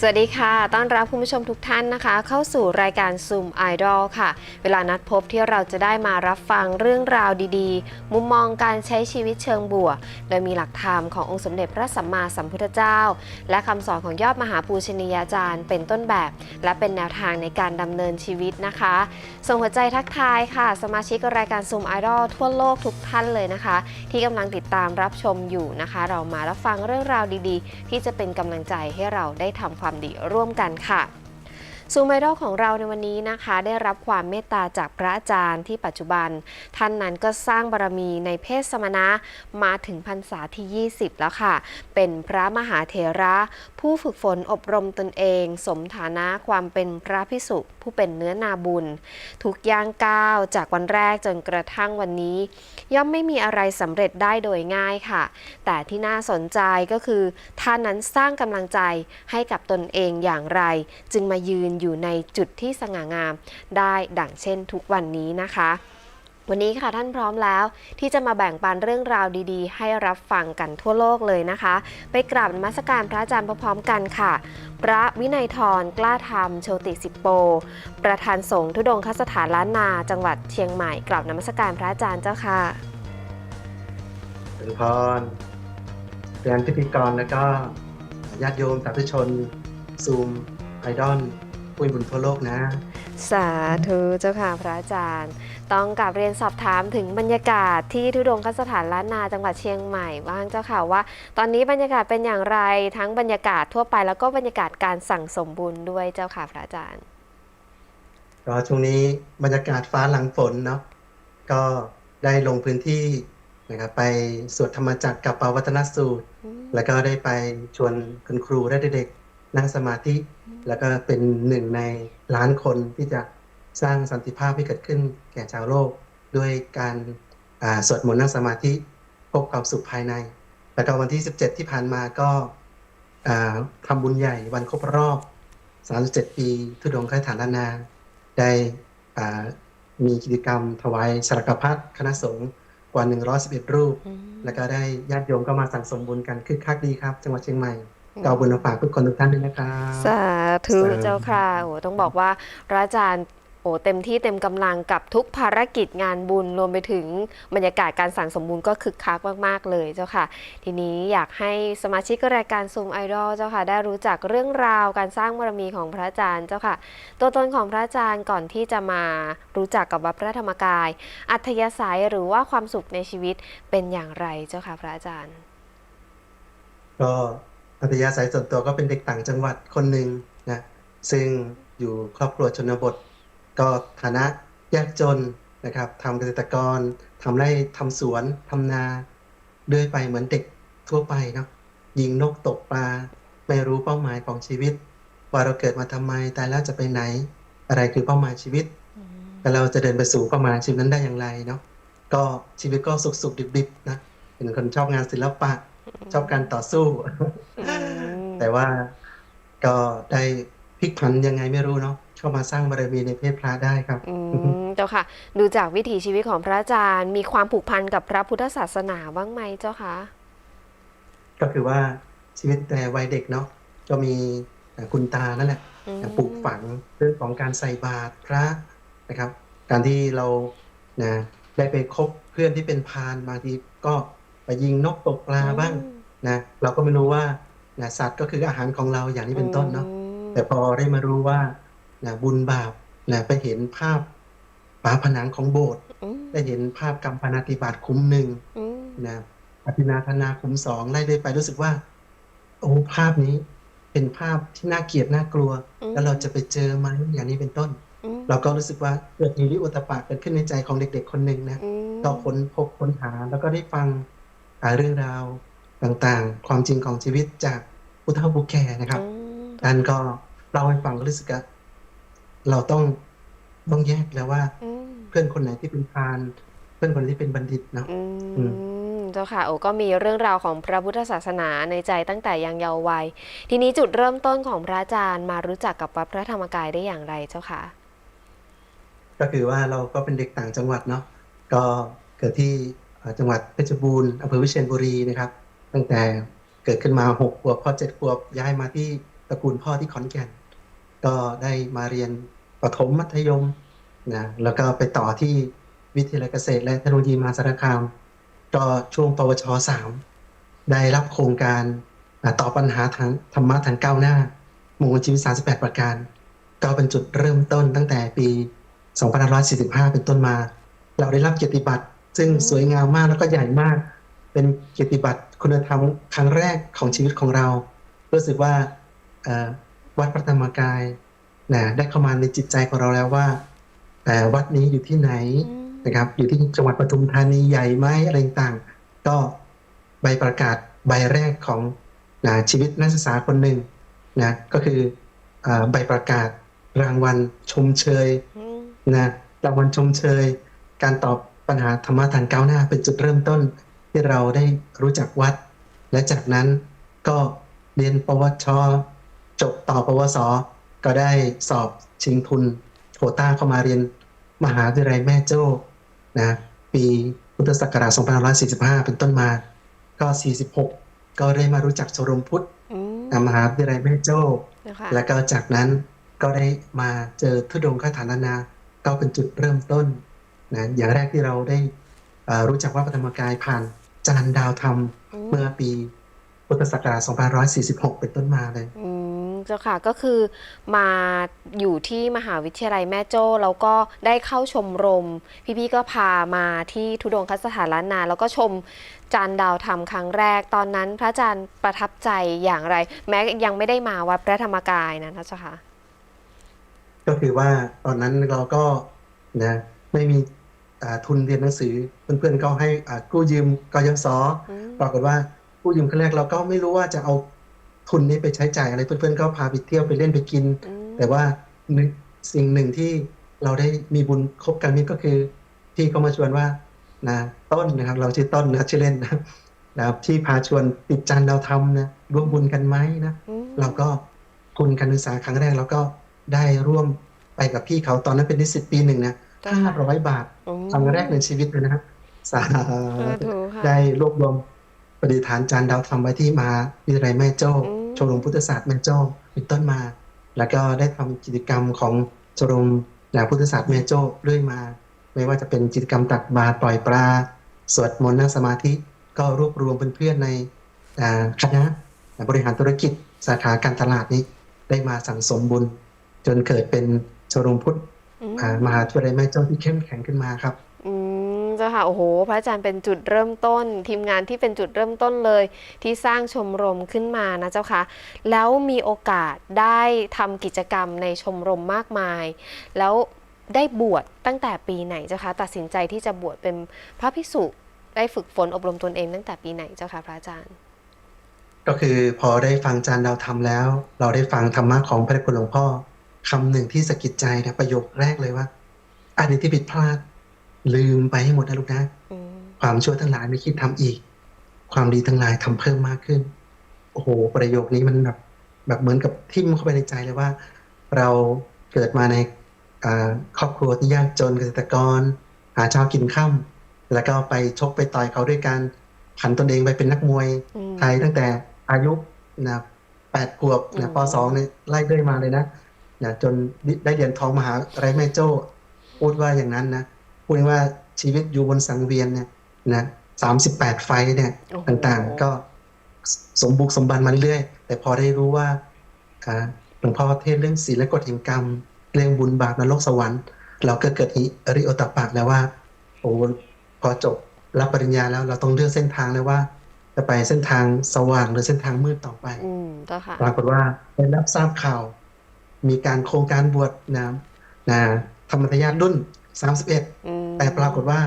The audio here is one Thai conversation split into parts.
สวัสดีค่ะ ต้อนรับคุณผู้ชมทุกท่านนะคะ เข้าสู่รายการ Zoom Idol ค่ะ เวลานัดพบที่เราจะได้มารับฟังเรื่องราวดีๆ มุมมองการใช้ชีวิตเชิงบวก โดยมีหลักธรรมขององค์สมเด็จพระสัมมาสัมพุทธเจ้า และคำสอนของยอดมหาปูชนียาจารย์ เป็นต้นแบบ และเป็นแนวทางในการดำเนินชีวิตนะคะ ส่งหัวใจทักทายค่ะ สมาชิกรายการ Zoom Idol ทั่วโลกทุกท่านเลยนะคะ ที่กำลังติดตามรับชมอยู่นะคะ เรามารับฟังเรื่องราวดีๆ ที่จะเป็นกำลังใจให้เราได้ทำความความดีร่วมกันค่ะ ซูมไอดอลของเราในวันนี้นะคะ ได้รับความเมตตาจากพระอาจารย์ที่ปัจจุบัน ท่านนั้นก็สร้างบารมีในเพศสมณะมาถึงพรรษาที่ 20 แล้วค่ะ เป็นพระมหาเถระ ผู้ฝึกฝนอบรมตนเอง สมฐานะความเป็นพระพิสุผู้เป็นเนื้อนาบุญ ทุกย่างก้าวจากวันแรกจนกระทั่งวันนี้ ย่อมไม่มีอะไรสำเร็จได้โดยง่ายค่ะ แต่ที่น่าสนใจก็คือ ท่านนั้นสร้างกำลังใจให้กับตนเองอย่างไร จึงมายืนอยู่ในจุดที่สง่างาม ได้ดั่งเช่นทุกวันนี้นะคะวันนี้ค่ะท่านพร้อมแล้ว ที่จะมาแบ่งปันเรื่องราวดีๆ ให้รับฟังกันทั่วโลกเลยนะคะ ไปกราบนมัสการพระอาจารย์พร้อมๆกันค่ะ พระวินัยทรกล้าธรรมโชติสิปโป ประธานสงฆ์ทุดงคสถานล้านนา จังหวัดเชียงใหม่กราบนมัสการพระอาจารย์เจ้าค่ะเป็นพรเรียนพิธีกรแล้วก็ญาติโยมสาธุชนซูมไอดอล ผู้มีบุญทั่วโลกนะ สาธุเจ้าค่ะพระอาจารย์ ต้องกลับเรียนสอบถามถึงบรรยากาศที่ทุดงคสถานล้านนาจังหวัดเชียงใหม่บ้างเจ้าค่ะว่า ตอนนี้บรรยากาศเป็นอย่างไรทั้งบรรยากาศทั่วไปแล้วก็บรรยากาศการสั่งสมบุญด้วยเจ้าค่ะพระอาจารย์ ก็ช่วงนี้บรรยากาศฟ้าหลังฝนเนาะก็ได้ลงพื้นที่นะครับไปสวดธรรมจักรกับปาวัตนสูตร แล้วก็ได้ไปชวนคุณครูและเด็กๆนั่งสมาธิ แล้วก็เป็นหนึ่งในล้านคนที่จะสร้างสันติภาพให้เกิดขึ้นแก่ชาวโลก ด้วยการอ่าสวดมนต์นั่งสมาธิพบความสุขภายใน แล้วก็วันที่ 17 ที่ผ่านมาก็อ่าทำบุญใหญ่วันครบรอบ 37 ปี ทุดงค์ค่ายฐานล้านนา ได้อ่ามีกิจกรรมถวายสารกพัดคณะสงฆ์กว่า 111 รูป แล้วก็ได้ญาติโยมก็มาสั่งสมบุญกันคึกคักดีครับ จังหวัดเชียงใหม่ก็ เอาบุญมาฝากทุกคนทุกท่านด้วยนะครับสาธุสาธุเจ้าค่ะโอ้ต้องบอกว่าพระอาจารย์โอ้เต็มที่เต็มกำลังกับทุกภารกิจงานบุญรวมไปถึงบรรยากาศการสั่งสมบุญก็คึกคักมากๆเลยเจ้าค่ะ ทีนี้อยากให้สมาชิกรายการซูมไอดอลเจ้าค่ะ ได้รู้จักเรื่องราวการสร้างบารมีของพระอาจารย์เจ้าค่ะ ตัวตนของพระอาจารย์ก่อนที่จะมารู้จักกับวัดพระธรรมกาย อัธยาศัยหรือว่าความสุขในชีวิตเป็นอย่างไรเจ้าค่ะ พระอาจารย์ ก็ อัธยาศัยส่วนตัวก็เป็นเด็กต่างจังหวัดคนหนึ่งนะซึ่งอยู่ครอบครัวชนบท ก็ฐานะยากจนนะครับทำเกษตรกรทำไร่ทำสวนทำนาเรื่อยไปเหมือนเด็กทั่วไปเนาะยิงนกตกปลา ไม่รู้เป้าหมายของชีวิต ว่าเราเกิดมาทำไมตายแล้วจะไปไหน อะไรคือเป้าหมายชีวิตแต่เราจะเดินไปสู่เป้าหมายชีวิตนั้นได้อย่างไรเนาะก็ชีวิตก็สุขสุขดิบดิบๆนะเป็นคนชอบงานศิลปะ ชอบการต่อสู้ แต่ว่าก็ได้พลิกผันยังไงไม่รู้เนาะเข้ามาสร้างบารมีในเพศพระได้ครับ อืมเจ้าค่ะ ดูจากวิถีชีวิตของพระอาจารย์ มีความผูกพันกับพระพุทธศาสนาบ้างไหมเจ้าคะก็คือว่าชีวิตแต่วัยเด็กเนาะก็มีเอ่อคุณตานั่นแหละอืมปลูกฝังเรื่องของการใส่บาตรพระนะครับ การที่เรานะได้ไปคบเพื่อนที่เป็นพรานบางทีก็ ไปยิงนกตกปลาบ้างนะเราก็ไม่รู้ว่านะสัตว์ก็คืออาหารของเราอย่างนี้เป็นต้นเนาะแต่พอได้มารู้ว่านะบุญบาปนะไปเห็นภาพฝาผนังของโบสถ์อืมได้เห็นภาพกรรมปนาติบาตคุ้มหนึ่งอืมนะอภินาธนาคุ้มสองไล่เลยไปรู้สึกว่า โอ้ภาพนี้เป็นภาพที่น่าเกลียดน่ากลัว แล้วเราจะไปเจอไหมอย่างนี้เป็นต้นอืมเราก็รู้สึกว่าเกิดมีริอุตตปะเกิดขึ้นในใจของเด็ก ๆ คนหนึ่งนะอืมก็ค้นพบค้นหาแล้วก็ได้ฟังอ่า เรื่องราวต่างๆ ความจริงของชีวิตจากพุทธบุคแคนะครับอืมท่านก็เล่าให้ฟังก็รู้สึกว่าเราต้องต้องแยกแล้วว่าอืมเพื่อนคนไหนที่เป็นพรานเพื่อนคนไหนที่เป็นบัณฑิตเนาะอือืมเจ้าค่ะโอ้ก็มีเรื่องราวของพระพุทธศาสนาในใจตั้งแต่ยังเยาว์วัย ทีนี้จุดเริ่มต้นของพระอาจารย์มารู้จักกับวัดพระธรรมกายได้อย่างไรเจ้าค่ะ ก็คือว่าเราก็เป็นเด็กต่างจังหวัดเนาะก็เกิดที่เอ่อ จังหวัดเพชรบูรณ์อำเภอวิเชียรบุรีนะครับ ตั้งแต่เกิดขึ้นมาหกขวบพอเจ็ดขวบย้ายมาที่ตระกูลพ่อที่ขอนแก่น ก็ได้มาเรียนประถมมัธยมนะแล้วก็ไปต่อที่วิทยาลัยเกษตร และเทคโนโลยีมหาสารคามก็ช่วงปวชสามได้รับโครงการอ่อปัญหาทางธรรมะทางก้าวหน้ามงคลชีวิต 38 ประการ ก็เป็นจุดเริ่มต้นตั้งแต่ปี 2545 เป็นต้นมา เราได้รับเกียรติบัตร ซึ่งอืมสวยงามมากแล้วก็ใหญ่มาก เป็นเกียรติบัตรคุณธรรมครั้งแรกของชีวิตของเรา รู้สึกว่าเอ่อวัดพระธรรมกายนะได้เข้ามาในจิตใจของเราแล้วว่าเอ่อวัดนี้อยู่ที่ไหนอืมนะครับ อยู่ที่จังหวัดปทุมธานีใหญ่ไหมอะไรต่างๆก็ใบประกาศใบแรกของนะชีวิตนักศึกษาคนหนึ่งนะก็คือเออใบประกาศรางวัลชมเชยอืมนะรางวัลชมเชย การตอบ ปัญหาธรรมะทางก้าวหน้าเป็นจุดเริ่มต้น ที่เราได้รู้จักวัด และจากนั้นก็เรียนปวช จบต่อปวส ก็ได้สอบชิงทุนโควต้าเข้ามาเรียนมหาวิทยาลัยแม่โจ้นะปีพุทธศักราช2545 เป็นต้นมา ก็ 46 ก็ได้มารู้จักชมรมพุทธอืมอ่ามหาวิทยาลัยแม่โจ้นะคะแล้วก็จากนั้นก็ได้มาเจอทุดงคาถานานา ก็เป็นจุดเริ่มต้น นะอย่างแรกที่เราได้เอ่อรู้จักว่าพระธรรมกายผ่านจานดาวธรรมอืมเมื่อปีพุทธศักราช2546 เป็นต้นมาเลยอืมเจ้าค่ะก็คือมาอยู่ที่มหาวิทยาลัยแม่โจ้ แล้วก็ได้เข้าชมรม พี่ๆก็พามาที่ทุดงคสถานล้านนา แล้วก็ชมจานดาวธรรมครั้งแรก ตอนนั้นพระอาจารย์ประทับใจอย่างไร แม้ยังไม่ได้มาวัดพระธรรมกายนะนะเจ้าค่ะก็คือว่าตอนนั้นเราก็นะไม่มีอ่า ทุนเรียนหนังสือเพื่อนๆก็ให้อ่ากู้ยืมกยศอืมปรากฏว่ากู้ยืมครั้งแรกเราก็ไม่รู้ว่าจะเอาทุนนี้ไปใช้จ่ายอะไรเพื่อนๆก็พาไปเที่ยวไปเล่นไปกินอืมแต่ว่าหนึ่งสิ่งหนึ่งที่เราได้มีบุญคบกันนี่ก็คือพี่เขามาชวนว่านะต้นนะครับ เราชื่อต้นนะชื่อเล่นนะนะครับที่พาชวนติดจันทร์เราทำนะร่วมบุญกันไหมนะอืมเราก็ทุนการศึกษาครั้งแรกเราก็ได้ร่วมไปกับพี่เขาตอนนั้นเป็นนิสิตปีหนึ่งนะ เจ้าห้าค่ะร้อยบาทอืมครั้งแรกในชีวิตเลยนะครับสาสาธุธุค่ะได้รวบรวมปฏิฐานจานดาวทำไว้ที่มหาวิทยาลัยแม่โจ้อืมชมรมพุทธศาสตร์แม่โจ้เป็นต้นมา แล้วก็ได้ทำกิจกรรมของชมรมนะพุทธศาสตร์แม่โจ้เรื่อยมา ไม่ว่าจะเป็นกิจกรรมตักบาตรปล่อยปลาสวดมนต์นั่งสมาธิก็รวบรวมเพื่อนๆในอ่าคณะบริหารธุรกิจสาขาการตลาดนี้ได้มาสั่งสมบุญ จนเกิดเป็นชมรมพุทธ อืม อ่ามหาวิทยาลัยแม่โจ้ที่เข้มแข็งขึ้นมาครับ อืมเจ้าค่ะโอ้โห พระอาจารย์เป็นจุดเริ่มต้น ทีมงานที่เป็นจุดเริ่มต้นเลย ที่สร้างชมรมขึ้นมานะเจ้าค่ะ แล้วมีโอกาสได้ทำกิจกรรมในชมรมมากมาย แล้วได้บวชตั้งแต่ปีไหนเจ้าคะตัดสินใจที่จะบวชเป็นพระภิกษุได้ฝึกฝนอบรมตนเองตั้งแต่ปีไหนเจ้าค่ะพระอาจารย์ ก็คือพอได้ฟังจานดาวทำแล้ว เราได้ฟังธรรมะของพระเดชคุณหลวงพ่อ คำหนึ่งที่สะกิดใจนะประโยคแรกเลยว่า อันนี้ที่ผิดพลาด ลืมไปให้หมดนะลูกนะอืมความชั่วทั้งหลายไม่คิดทำอีก ความดีทั้งหลายทำเพิ่มมากขึ้น โอ้โห ประโยคนี้มันแบบ แบบเหมือนกับทิ่มเข้าไปในใจเลยว่า เราเกิดมาในอ่าครอบครัวที่ยากจนเกษตรกร หาเช้ากินข้าแล้วก็ไปชกไปต่อยเขาด้วยการผันตนเองไปเป็นนักมวยอืมไทยตั้งแต่อายุนะแปดขวบอืนะมปสองเนี่ยไล่เรื่อยมาเลยนะ นะจนได้เหรียญทองมหาไรแม่โจ้พูดว่าอย่างนั้นนะพูดว่าชีวิตอยู่บนสังเวียนเนี่ยนะสามสิบแปดไฟท์เนี่ยโอ้โหต่างๆ ก็สมบุกสมบันมาเรื่อยๆ แต่พอได้รู้ว่าอ่าหลวงพ่อเทศน์เรื่องศีลและกฎแห่งกรรม เรื่องบุญบาปนรกสวรรค์ เราก็เกิดฮิริโอตปปะแล้วว่าโอ้พอจบรับปริญญาแล้วเราต้องเลือกเส้นทางเลยว่า จะไปเส้นทางสว่างหรือเส้นทางมืดต่อไปอืมเจ้าค่ะปรากฏว่าได้รับทราบข่าว มีการโครงการบวชนะนะธรรมทายาทรุ่น31อืมแต่ปรากฏว่า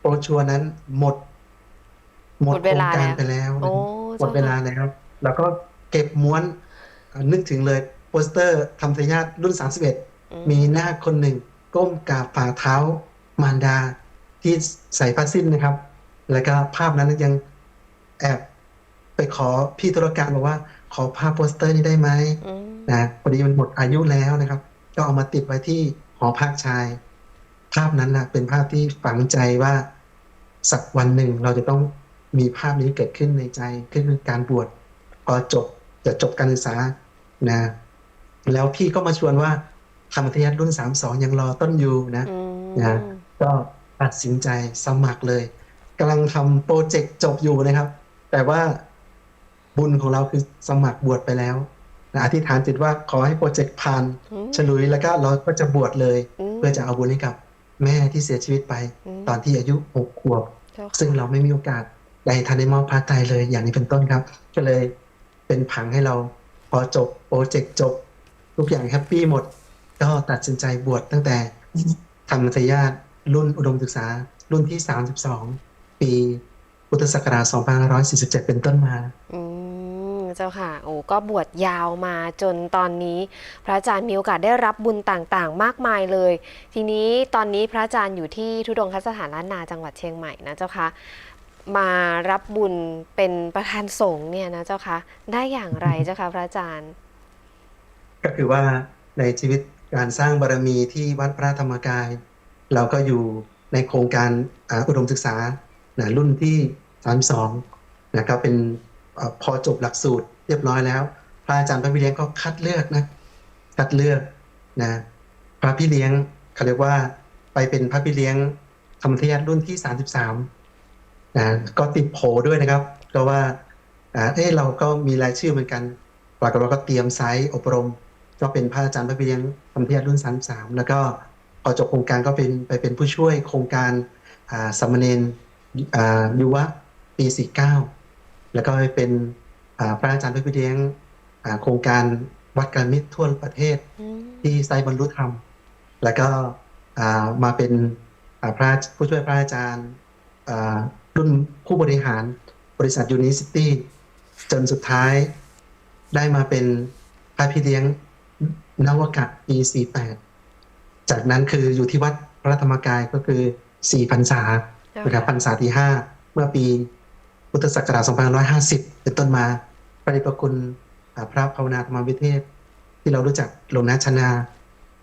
โปรชัวร์นั้นหมด หมดหมดโคเวรงลาการแล้วไปแล้วโอ้หมดเวลาแล้ว แล้วก็เก็บม้วนอ่านึกถึงเลยโปสเตอร์ธรรมทายาทรุ่น31อืมีหน้าคนหนึ่ง ก้มกราบฝ่าเท้ามารดาที่ใส่ผ้าสิ้นนะครับ แล้วก็ภาพนั้นยังแอบไปขอพี่ธุรการบอกว่า ขอภาพโปสเตอร์นี้ได้ไหมอืม นะพอดีมันหมดอายุแล้วนะครับ ก็เอามาติดไว้ที่หอพักชาย ภาพนั้นนะเป็นภาพที่ฝังใจว่าสักวันหนึ่งเราจะต้องมีภาพนี้เกิดขึ้นในใจขึ้นคือการบวชพอจบจะจบการศึกษานะ แล้วพี่ก็มาชวนว่าธรรมทยัตรุ่นสามสองยังรอต้นอยู่นะอืมนะก็ตัดสินใจสมัครเลยกำลังทำโปรเจกต์จบอยู่นะครับ แต่ว่าบุญของเราคือสมัครบวชไปแล้วนะ อธิษฐานจิตว่าขอให้โปรเจกต์ผ่านอืมฉลุยแล้วก็เราก็จะบวชเลยอืมเพื่อจะเอาบุญให้กับแม่ที่เสียชีวิตไปมตอนที่อายุหกขวบเจ้าค่ะซึ่งเราไม่มีโอกาสได้ทันได้มอบพระไตรเลยอย่างนี้เป็นต้นครับ ก็เลยเป็นผังให้เราพอจบโปรเจกต์จบ ทุกอย่างแฮปปี้หมด ก็ตัดสินใจบวชตั้งแต่ธรรมทายาทรุ่นอุดมศึกษา รุ่นที่ 32 ปีพุทธศักราช2547 เป็นต้นมาอืม เจ้าค่ะโอ้ก็บวชยาวมาจนตอนนี้ พระอาจารย์มีโอกาสได้รับบุญต่างๆ มากมายเลย ทีนี้ตอนนี้พระอาจารย์อยู่ที่ทุดงคสถานล้านนาจังหวัดเชียงใหม่นะเจ้าค่ะมารับบุญเป็นประธานสงฆ์เนี่ยนะเจ้าค่ะได้อย่างไรเจ้าค่ะพระอาจารย์ ก็คือว่าในชีวิตการสร้างบารมีที่วัดพระธรรมกาย เราก็อยู่ในโครงการอุดมศึกษานะรุ่นที่ 32นะครับเป็น พอจบหลักสูตรเรียบร้อยแล้ว พระอาจารย์พระพี่เลี้ยงก็คัดเลือกนะ คัดเลือกนะพระพี่เลี้ยงเขาเรียกว่าไปเป็นพระพี่เลี้ยงธรรมทยารุ่นที่33นะก็ติดโผด้วยนะครับ ก็ว่าอ่าเอ้เราก็มีรายชื่อเหมือนกันปรากฏว่าก็เตรียมไซต์อบรม ก็เป็นพระอาจารย์พระเพียงธรรมเทศรุ่น33แล้วก็พอจบโครงการก็เป็นไปเป็นผู้ช่วยโครงการสามเณรยุวะปี49 แล้วก็ไปเป็นอ่าพระอาจารย์พระพิเลี้ยงอ่าโครงการวัดการมิตรทั่วประเทศอืมที่ไซต์บรรลุธรรม แล้วก็อ่ามาเป็นอ่าพระผู้ช่วยพระอาจารย์อ่ารุ่นผู้บริหารบริษัทยูนิซิตี้จนสุดท้ายได้มาเป็นพระพี่เลี้ยงนวกะปี 48 จากนั้นคืออยู่ที่วัดพระธรรมกายก็คือ 4 พรรษาเจ้านะครับพรค่ะรษาที่ 5 เมื่อปี พุทธศักราช2550 เป็นต้นมาพระเดชพระคุณอ่าพระภาวนาธรรมวิเทศ ที่เรารู้จักหลวงนาชนา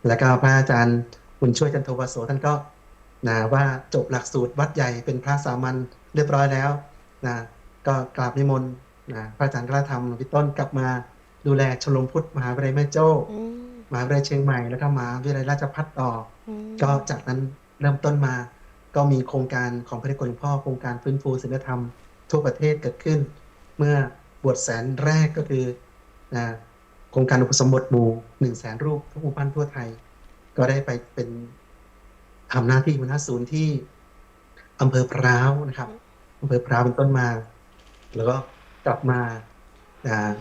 แล้วก็พระอาจารย์บุญช่วยจันโทวโสท่านก็นะว่าจบหลักสูตรวัดใหญ่เป็นพระสามัญเรียบร้อยแล้วนะก็กราบนิมนต์นะพระอาจารย์กล้าธรรมหลวงพี่ต้นกลับมาดูแลชลมพุทธมหาวิทยาลัยแม่โจ้อืมมหาวิทยาลัยเชียงใหม่แล้วก็มหาวิทยาลัยราชภัฏต่ออืมก็จากนั้นเริ่มต้นมาก็มีโครงการของพระเดชคุณหลวงพ่อโครงการฟื้นฟูศีลธรรม ทั่วประเทศเกิดขึ้น เมื่อบวชแสนแรกก็คือโครงการอุปสมบทหมู่หนึ่งแสนรูปทุกหมู่บ้านทั่วไทย ก็ได้ไปเป็นทำหน้าที่หัวหน้าศูนย์ที่อำเภอพร้าวนะครับอำเภอพร้าวเป็นต้นมา แล้วก็กลับมาอ่า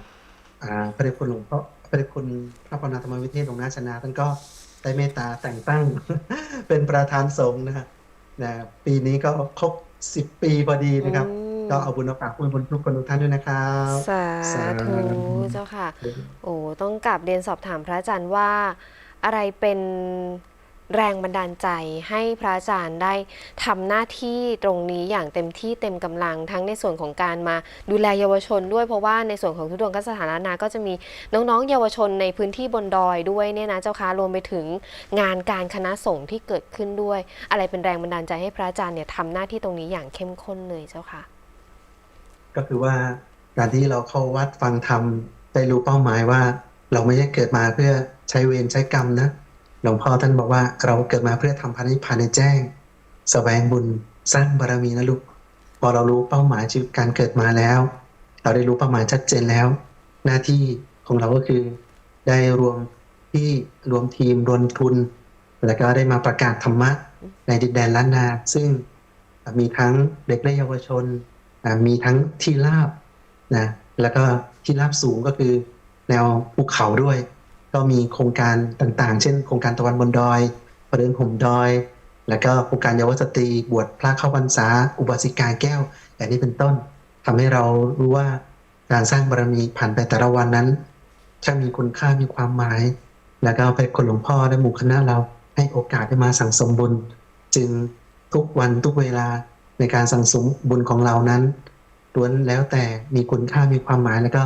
อ่าพระเดชคุณหลวงพ่อพระเดชคุณพระพนาธรรมวิเทศหลวงนาชนาท่านก็ได้เมตตาแต่งตั้งเป็นประธานสงฆ์นะฮะนะปีนี้ก็ครบสิบปีพอดีนะครับ ก็เอาบุญเอาฝากคุณบุญทุกคนทุกท่านด้วยนะครับ สาสาธุธุเจ้าค่ะ โอ้ต้องกลับเรียนสอบถามพระอาจารย์ว่า อะไรเป็นแรงบันดาลใจให้พระอาจารย์ได้ทำหน้าที่ตรงนี้อย่างเต็มที่เต็มกำลังทั้งในส่วนของการมาดูแลเยาวชนด้วยเพราะว่าในส่วนของทุดวงคสถานานาก็จะมีน้องๆ เยาวชนในพื้นที่บนดอยด้วยเนี่ยนะเจ้าค่ะรวมไปถึงงานการคณะสงฆ์ที่เกิดขึ้นด้วย อะไรเป็นแรงบันดาลใจให้พระอาจารย์เนี่ยทำหน้าที่ตรงนี้อย่างเข้มข้นเลยเจ้าค่ะ ก็คือว่าการที่เราเข้าวัดฟังธรรมได้รู้เป้าหมายว่า เราไม่ได้เกิดมาเพื่อใช้เวรใช้กรรมนะหลวงพ่อท่านบอกว่าเราเกิดมาเพื่อทำพันธิพานในแจ้งแสวงบุญสร้างบารมีนะลูกพอเรารู้เป้าหมายชีวิตการเกิดมาแล้ว เราได้รู้เป้าหมายชัดเจนแล้ว หน้าที่ของเราก็คือได้รวมที่รวมทีมรวมทุน แล้วก็ได้มาประกาศธรรมะในดินแดนล้านนา ซึ่งมีทั้งเด็กและเยาวชน มีทั้งที่ราบนะแล้วก็ที่ราบสูงก็คือแนวภูเขาด้วย ก็มีโครงการต่างๆ เช่น โครงการตะวันบนดอย ประเดินห่มดอย แล้วก็โครงการเยาวสตรีบวชพระเข้าพรรษา อุบาสิกาแก้วอย่างนี้เป็นต้นทำให้เรารู้ว่าการสร้างบารมีผ่านไปแต่ละวันนั้นช่างมีคุณค่ามีความหมาย แล้วก็ไปคนหลวงพ่อและหมู่คณะเราให้โอกาสได้มาสั่งสมบุญ จึงทุกวันทุกเวลา ในการสั่งสมบุญของเรานั้นล้วนแล้วแต่มีคุณค่ามีความหมายแล้วก็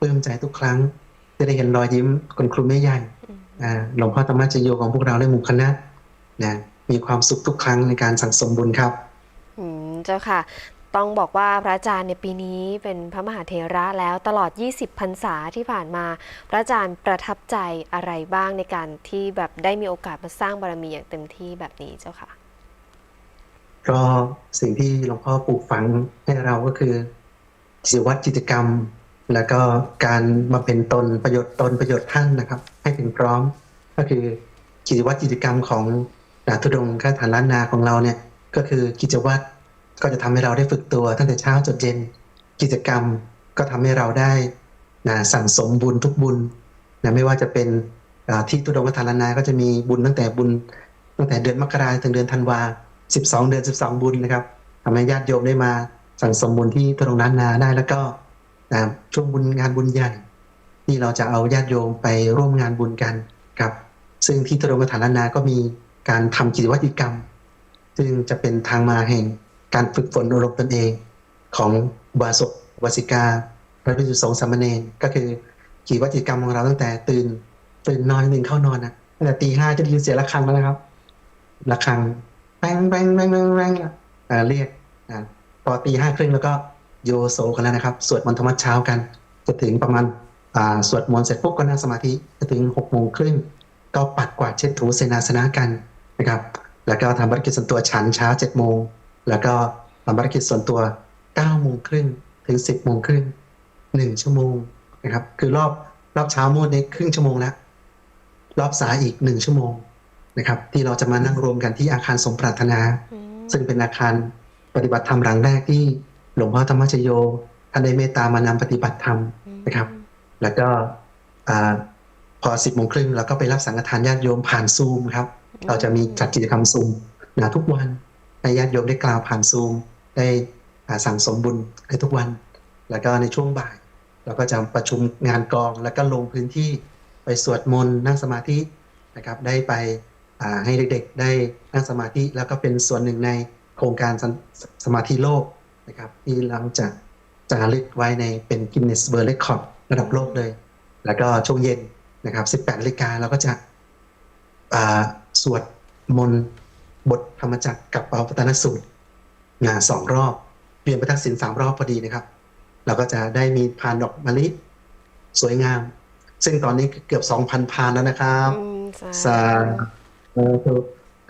ปลื้มใจทุกครั้งที่ได้เห็นรอยยิ้มคุณครูแม่ใหญ่อ่าหลวงพ่อธรรมชโยของพวกเราและหมู่คณะนะมีความสุขทุกครั้งในการสั่งสมบุญครับอืมเจ้าค่ะ ต้องบอกว่าพระอาจารย์ในยปีนี้เป็นพระมหาเถระแล้วตลอด 20 พรรษาที่ผ่านมา พระอาจารย์ประทับใจอะไรบ้างในการที่แบบได้มีโอกาสมาสร้างบารมีอย่างเต็มที่แบบนี้เจ้าค่ะ ก็สิ่งที่หลวงพ่อปลูกฝังให้เราก็คือกิจวัตรกิจกรรม แล้วก็การมาเป็นตนประโยชน์ตนประโยชน์ท่านนะครับ ให้ถึงพร้อม ก็คือกิจวัตรกิจกรรมของดาทุดงค์ข้าฐานล้านนาของเราเนี่ยก็คือกิจวัตรก็จะทำให้เราได้ฝึกตัวตั้งแต่เช้าจนเย็นกิจกรรมก็ทำให้เราได้นะสั่งสมบุญทุกบุญนะไม่ว่าจะเป็นที่ทุดงคฐานล้านนาก็จะมีบุญตั้งแต่บุญ ตั้งแต่เดือนมกราถึงเดือนธันวา 12 เดือน 12 บุญนะครับทำให้ญาติโยมได้มาสั่งสมบุญที่ตรงนั้นนาได้แล้วก็ช่วงบุญงานบุญใหญ่ ที่เราจะเอาญาติโยมไปร่วมงานบุญกันครับ ซึ่งที่ตรงกฐานนาก็มีการทำกิจวัตรกรรม ซึ่งจะเป็นทางมาแห่งการฝึกฝนอบรมตนเอง ของบาสกอุบาสิกาพระภิกษุสงฆ์สามเณรก็คือกิจวัตรกรรมของเราตั้งแต่ตื่นตื่นนอนหนึ่งเข้านอนนะตั้งแต่ตีห้าจะได้ยินเสียงระฆังแล้วนะครับระฆัง แป้งแป้งแป้งแป้งแป้งอ่าเรียกอ่าพอตีห้าครึ่งแล้วก็โยโซกันแล้วนะครับ สวดมนต์ธรรมวัดเช้ากัน จะถึงประมาณอ่าสวดมนต์เสร็จปุ๊บก็นั่งสมาธิจะถึงหกโมงครึ่งก็ปัดกวาดเช็ดถูเสนาสนะกันนะครับ แล้วก็ทำภารกิจส่วนตัวฉันเช้าเจ็ดโมงแล้วก็ทำภารกิจส่วนตัวเก้าโมงครึ่งถึงสิบโมงครึ่งหนึ่งชั่วโมงนะครับ คือรอบรอบเช้าโมดนี้ครึ่งชั่วโมงแล้วรอบสายอีกหนึ่งชั่วโมง นะครับ ที่เราจะมานั่งรวมกันที่อาคารสมปรารถนาอืมซึ่งเป็นอาคารปฏิบัติธรรมหลังแรกที่หลวงพ่อธรรมชโยท่านได้เมตตามานำปฏิบัติธรรมนะครับ แล้วก็อ่าพอสิบโมงครึ่งเราก็ไปรับสังฆทานญาติโยมผ่านซูมครับ เราจะมีจัดกิจกรรมซูมนะทุกวันให้ญาติโยมได้กล่าวผ่านซูม ได้อ่าสั่งสมบุญให้ทุกวัน แล้วก็ในช่วงบ่าย เราก็จะประชุมงานกองแล้วก็ลงพื้นที่ไปสวดมนต์นั่งสมาธินะครับ ได้ไปอ่า ให้เด็กๆ ได้นั่งสมาธิแล้วก็เป็นส่วนหนึ่งในโครงการสสสมาธิโลกนะครับที่เราจะจารึกไว้ในเป็นกินเนสเบอร์เรคคอร์ดระดับโลกเลย แล้วก็ช่วงเย็นนะครับ18นาฬิกาเราก็จะอ่าสวดมนต์บทธรรมจักรกับเปาปตนสูตรนะสองรอบเปลี่ยนประทักษิณสามรอบพอดีนะครับ เราก็จะได้มีพานดอกมะลิสวยงาม ซึ่งตอนนี้เกือบ2,000พานแล้วนะครับอืมสาธุ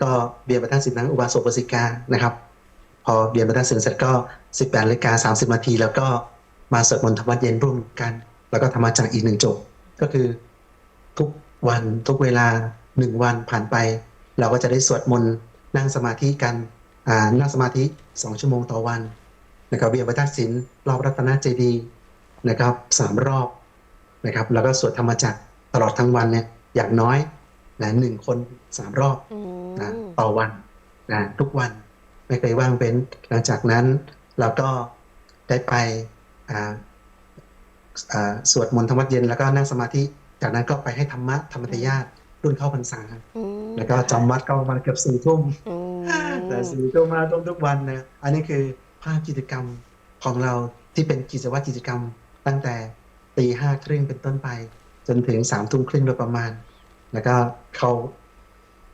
ก็เบียร์ประทักษิณทั้งอุบาสกอุบาสิกานะครับ พอเบียร์ประทักษิณเสร็จก็18นาฬิกา30นาทีแล้วก็มาสวดมนต์ธรรมวัดเย็นร่วมกัน แล้วก็ธรรมจักรอีกหนึ่งจบ ก็คือทุกวันทุกเวลาหนึ่งวันผ่านไป เราก็จะได้สวดมนต์นั่งสมาธิกันอ่านั่งสมาธิสองชั่วโมงต่อวันนะครับเบียร์ประทักษิณรอบรัตนเจดีนะครับสามรอบนะครับ แล้วก็สวดธรรมจักรตลอดทั้งวันเนี่ยอย่างน้อย นะหนึ่งคนสามรอบอืมนะต่อวันนะทุกวันไม่เคยว่างเป็นหลังจากนั้นเราก็ได้ไปอ่าอ่าสวดมนต์ธรรมวัดเย็นแล้วก็นั่งสมาธิ จากนั้นก็ไปให้ธรรมะธรรมทยาตรุ่นเข้าพรรษาอืมแล้วก็จำวัดก็ประมาณเกือบสี่ทุ่มอืมแต่สี่ทุ่มมาทุ่มทุกวันนะอันนี้คือภาพกิจกรรมของเราที่เป็นกิจวัตรกิจกรรมตั้งแต่ตีห้าครึ่งเป็นต้นไป จนถึงสามทุ่มครึ่งโดยประมาณ แล้วก็เขา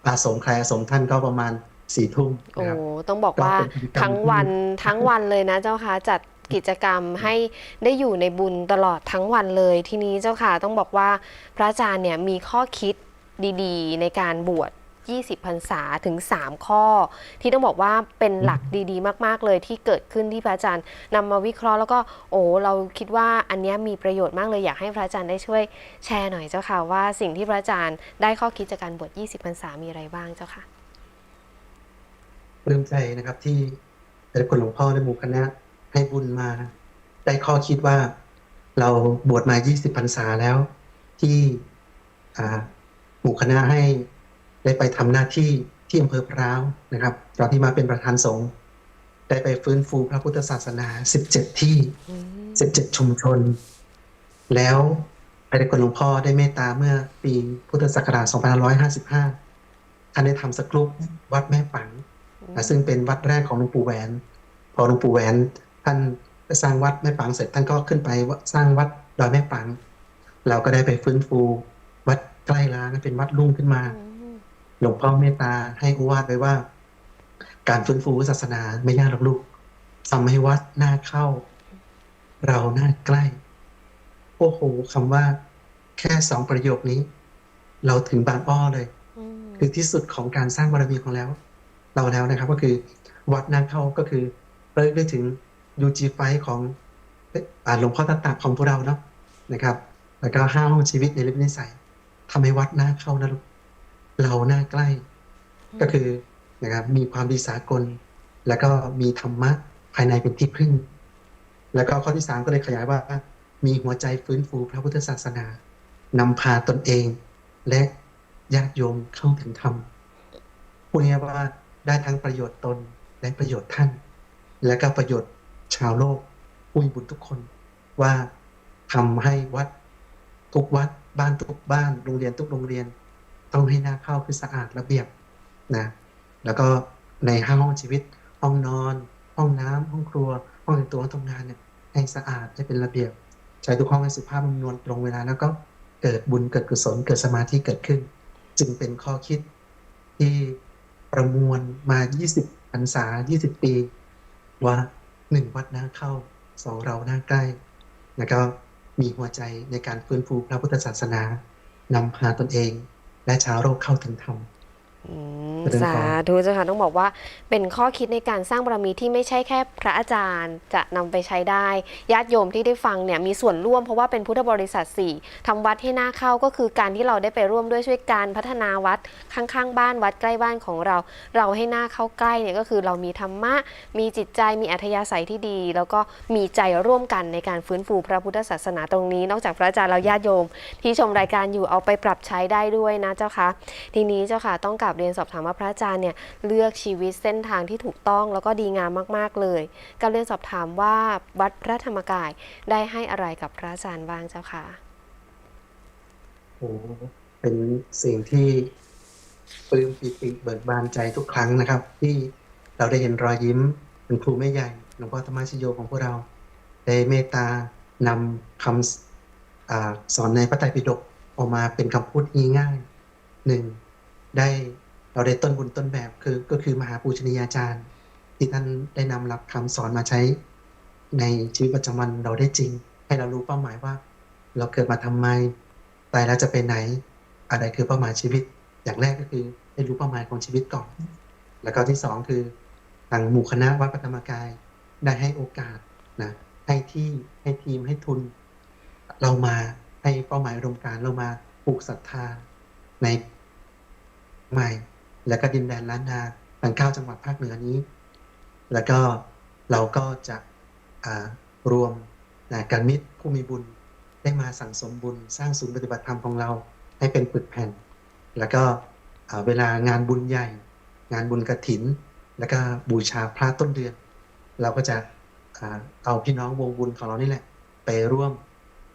อาสมใครอาสมท่านก็ประมาณสี่ทุ่มโอ้นะครับต้องบอกว่าก็เป็นกิจกรรมทั้งวันทั้งวันเลยนะเจ้าค่ะจัดกิจกรรมให้ได้อยู่ในบุญตลอดทั้งวันเลยทีนี้เจ้าค่ะต้องบอกว่าพระอาจารย์เนี่ยมีข้อคิดดีๆ ในการบวช 20พรรษาถึง 3 ข้อ ที่ต้องบอกว่าเป็นหลักดีๆ มาก ๆ เลยที่เกิดขึ้นที่พระอาจารย์นำมาวิเคราะห์แล้วก็โอ้เราคิดว่าอันนี้มีประโยชน์มากเลยอยากให้พระอาจารย์ได้ช่วยแชร์หน่อยเจ้าค่ะว่าสิ่งที่พระอาจารย์ได้ข้อคิดจากการบวช20พรรษามีอะไรบ้างเจ้าค่ะปลื้มใจนะครับที่แต่ละคนหลวงพ่อและหมู่คณะให้บุญมา ได้ข้อคิดว่าเราบวชมา 20พรรษาแล้ว ที่หมู่คณะให้ ได้ไปทำหน้าที่ที่อำเภอพร้าวนะครับตอนที่มาเป็นประธานสงฆ์ได้ไปฟื้นฟูพระพุทธศาสนา 17 ที่ 17 ชุมชน แล้วพระเดชคุณหลวงพ่อได้เมตตาเมื่อปีพุทธศักราช 2555 ท่านได้ทำสกรุปวัดแม่ปัง ซึ่งเป็นวัดแรกของหลวงปู่แหวน พอหลวงปู่แหวน ท่านสร้างวัดแม่ปังเสร็จท่านก็ขึ้นไปสร้างวัดดอยแม่ปัง เราก็ได้ไปฟื้นฟูวัดใกล้ล้างเป็นวัดรุ่งขึ้นมา หลวงพ่อเมตตาให้อุวาทไว้ว่า การฟื้นฟูศาสนาไม่ยากหรอกลูกทำให้วัดน่าเข้า เราน่าใกล้ โอ้โหคำว่า แค่สองประโยคนี้ เราถึงบางอ้อเลยอืมคือที่สุดของการสร้างบารมีของแล้ว เราแล้วนะครับ ก็คือวัดนาเข้าก็คือเริ่มได้ถึงยูจีไฟของอ่าหลวงพ่อตาตาของพวกเราเนาะนะครับ แล้วก็ห้าห้องชีวิตในเรื่องนิสัยทำให้วัดน่าเข้านะลูก เราน่าใกล้ ก็คือนะครับมีความดีสากล แล้วก็มีธรรมะภายในเป็นที่พึ่ง แล้วก็ข้อที่สามก็เลยขยายว่า มีหัวใจฟื้นฟูพระพุทธศาสนานำพาตนเอง และญาติโยมเข้าถึงธรรมพูดง่ายๆว่าได้ทั้งประโยชน์ตนและประโยชน์ท่าน และก็ประโยชน์ชาวโลกผู้มีบุญทุกคนว่าทำให้วัดทุกวัดบ้านทุกบ้านโรงเรียนทุกโรงเรียน ต้องให้หน้าเข้าคือสะอาดระเบียบนะแล้วก็ในห้าห้องชีวิต ห้องนอน ห้องน้ำห้องครัว ห้องแต่งตัวห้องทำงานเนี่ยให้สะอาดให้เป็นระเบียบ ใช้ทุกห้องให้สุภาพนุ่มนวลตรงเวลาแล้วก็เกิดบุญเกิดกุศลเกิดสมาธิเกิดขึ้น จึงเป็นข้อคิดที่ประมวลมา 20พรรษา 20 ปี ว่าหนึ่งวัดหน้าเข้าสองเราหน้าใกล้แล้วก็มีหัวใจในการฟื้นฟูพระพุทธศาสนานำพาตนเอง และเช้าเราเข้าถึงธรรม สาธุเจ้าค่ะต้องบอกว่าเป็นข้อคิดในการสร้างบารมีที่ไม่ใช่แค่พระอาจารย์จะนำไปใช้ได้ญาติโยมที่ได้ฟังเนี่ยมีส่วนร่วมเพราะว่าเป็นพุทธบริษัทสี่ทำวัดให้หน้าเข้าก็คือการที่เราได้ไปร่วมด้วยช่วยการพัฒนาวัดข้างๆ บ้านวัดใกล้บ้านของเรา เราให้หน้าเข้าใกล้เนี่ยก็คือเรามีธรรมะ มีจิตใจมีอัธยาศัยที่ดี แล้วก็มีใจร่วมกันในการฟื้นฟูพระพุทธศาสนาตรงนี้ นอกจากพระอาจารย์แล้วญาติโยม ที่ชมรายการอยู่เอาไปปรับใช้ได้ด้วยนะเจ้าค่ะทีนี้เจ้าค่ะต้องกลับเรียนสอบถามว่าพระอาจารย์เนี่ยเลือกชีวิตเส้นทางที่ถูกต้องแล้วก็ดีงามมากๆเลยกับเรียนสอบถามว่าวัดพระธรรมกายได้ให้อะไรกับพระอาจารย์บ้างเจ้าค่ะโอ้เป็นสิ่งที่ปลื้มปิติเบิกบานใจทุกครั้งนะครับ ที่เราได้เห็นรอยยิ้มเป็นครูแม่ใหญ่หลวงพ่อธรรมชโยของพวกเรา ได้เมตตานำคำอสอนในพระไตรปิฎกออกมาเป็นคำพูดง่ายๆหนึ่งได้ เราได้ต้นบุญต้นแบบคือก็คือมหาปูชนียาจารย์ ที่ท่านได้นำหลักคำสอนมาใช้ ในชีวิตประจำวันเราได้จริง ให้เรารู้เป้าหมายว่า เราเกิดมาทำไมตายแล้วจะไปไหน อะไรคือเป้าหมายชีวิต อย่างแรกก็คือให้รู้เป้าหมายของชีวิตก่อน แล้วก็ที่สองคือทางหมู่คณะวัดพระธรรมกายได้ให้โอกาสนะให้ที่ให้ทีมให้ทุน เรามาให้เป้าหมายอุดมการเรามาปลูกศรัทธาในใหม่ แล้วก็ดินแดนล้านนาทั้งเก้าจังหวัดภาคเหนือนี้ แล้วก็เราก็จะรวมนะการมิตรผู้มีบุญได้มาสั่งสมบุญสร้างศูนย์ปฏิบัติธรรมของเราให้เป็นปึกแผ่น แล้วก็เวลางานบุญใหญ่ งานบุญกระถิน แล้วก็บูชาพระต้นเดือน เราก็จะเอาพี่น้องวงบุญของเรานี่แหละ ไปร่วม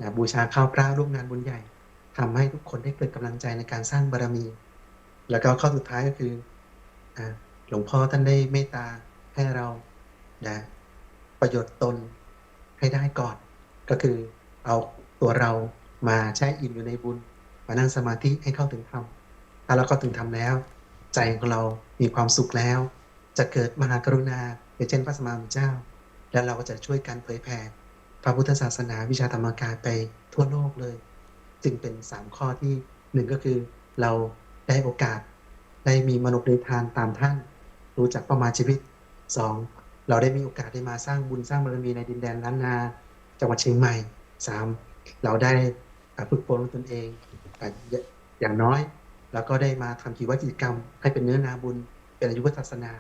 นะบูชาข้าวพระร่วมงานบุญใหญ่ทำให้ทุกคนได้เกิดกำลังใจในการสร้างบารมี แล้วก็ข้อสุดท้ายก็คืออหลวงพ่อท่านได้เมตตาให้เรานะประโยชน์ตนให้ได้ก่อน ก็คือเอาตัวเรามาแช่อิ่มอยู่ในบุญ มานั่งสมาธิให้เข้าถึงธรรมถ้าเราเข้าถึงธรรมแล้ว ใจของเรามีความสุขแล้ว จะเกิดมหากรุณาอย่างเช่นพระสมมาพุทธเจ้า แล้วเราก็จะช่วยกันเผยแผ่พระพุทธศาสนาวิชาธรรมกายไปทั่วโลกเลย จึงเป็นสามข้อที่หนึ่งก็คือเรา ได้โอกาส ได้มีมนุษย์ในทานตามท่าน รู้จักป้าหมายชีวิตสองเราได้มีโอกาสได้มาสร้างบุญสร้างบารมีในดินแดนล้านนา จังหวัดเชียงใหม่สามเราได้ฝึกฝนตนเองอย่าอย่างน้อยเราก็ได้มาทำกิจวัตรกิจกรรม ให้เป็นเนื้อนาบุญ เป็นอายุวัฒศาสนา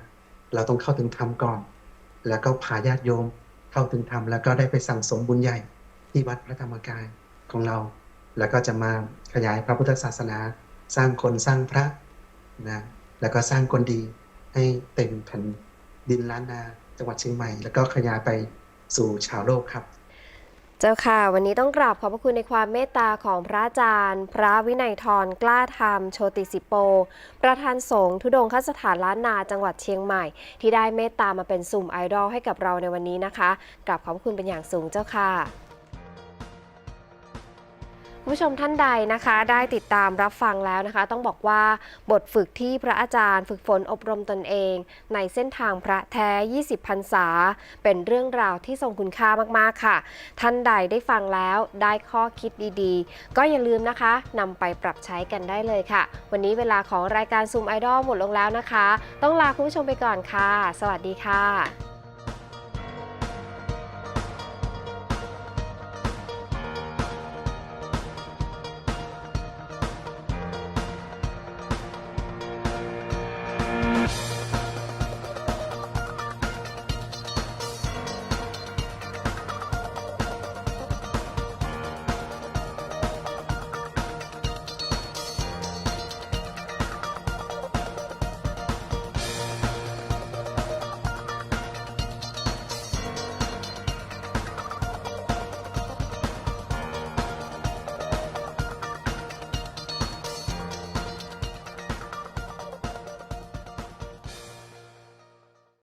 เราต้องเข้าถึงธรรมก่อน แล้วก็พาญาติโยม เข้าถึงธรรมแล้วก็ได้ไปสั่งสมบุญใหญ่ที่วัดพระธรรมกายของเรา แล้วก็จะมาขยายพระพุทธศาสนา สร้างคนสร้างพระนะแล้วก็สร้างคนดีให้เต็มแผ่นดินล้านนาจังหวัดเชียงใหม่ แล้วก็ขยายไปสู่ชาวโลกครับ เจ้าค่ะ วันนี้ต้องกราบขอบพระคุณในความเมตตาของพระอาจารย์ พระวินัยทรกล้าธรรม โชติสิโป ประธานสงฆ์ทุดงคสถานล้านนาจังหวัดเชียงใหม่ ที่ได้เมตตามาเป็นสุ่มไอดอลให้กับเราในวันนี้นะคะกราบขอบพระคุณเป็นอย่างสูงเจ้าค่ะ คุณผู้ชมท่านใดนะคะ ได้ติดตามรับฟังแล้วนะคะ ต้องบอกว่าบทฝึกที่พระอาจารย์ ฝึกฝนอบรมตนเอง ในเส้นทางพระแท้ 20พรรษา เป็นเรื่องราวที่ทรงคุณค่ามากๆค่ะ ท่านใดได้ฟังแล้วได้ข้อคิดดีๆ ก็อย่าลืมนะคะนำไปปรับใช้กันได้เลยค่ะ วันนี้เวลาของรายการซูมไอดอลหมดลงแล้วนะคะ ต้องลาคุณผู้ชมไปก่อนค่ะ สวัสดีค่ะ